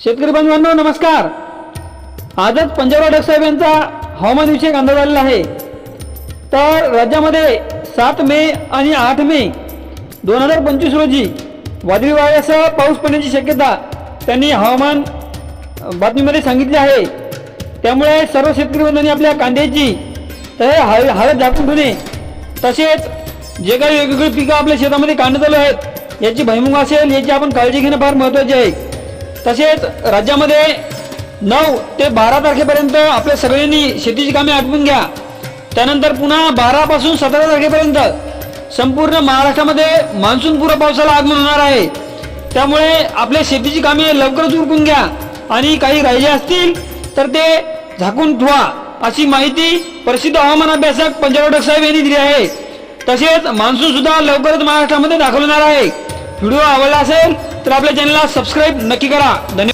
शेतकरी बांधवांनो नमस्कार. आजच पंजाबराव डक साहेब यांचा हवामान विषयक अंदाज आलेला आहे. तर राज्यामध्ये सात मे आणि आठ मे दोन हजार पंचवीस रोजी वादळी वाऱ्यासह पाऊस पडण्याची शक्यता त्यांनी हवामान बातमीमध्ये सांगितली आहे. त्यामुळे सर्व शेतकरी बंधूंनी आपल्या कांद्याची तर हळ हळद झाकून ठेवणे तसेच जे काही वेगवेगळी पिकं आपल्या शेतामध्ये काढण्यात आले आहेत याची भैमुग असेल याची आपण काळजी घेणं फार महत्त्वाचे आहे. तसेच राज्यामध्ये नऊ ते बारा तारखेपर्यंत आपल्या सगळ्यांनी शेतीची कामे आटपून घ्या. त्यानंतर पुन्हा बारापासून सतरा तारखेपर्यंत संपूर्ण महाराष्ट्रामध्ये मान्सूनपूर्व पावसाला आगमन होणार आहे. त्यामुळे आपल्या शेतीची कामे लवकरच उरकून घ्या. आणि काही राहिले असतील तर ते झाकून ठेवा अशी माहिती प्रसिद्ध हवामान अभ्यासक पंजाब साहेब यांनी दिली आहे. तसेच मान्सून सुद्धा लवकरच महाराष्ट्रामध्ये दाखल होणार आहे. व्हिडिओ आवडला असेल तर आपल्या चॅनलला सबस्क्राईब नक्की करा. धन्यवाद.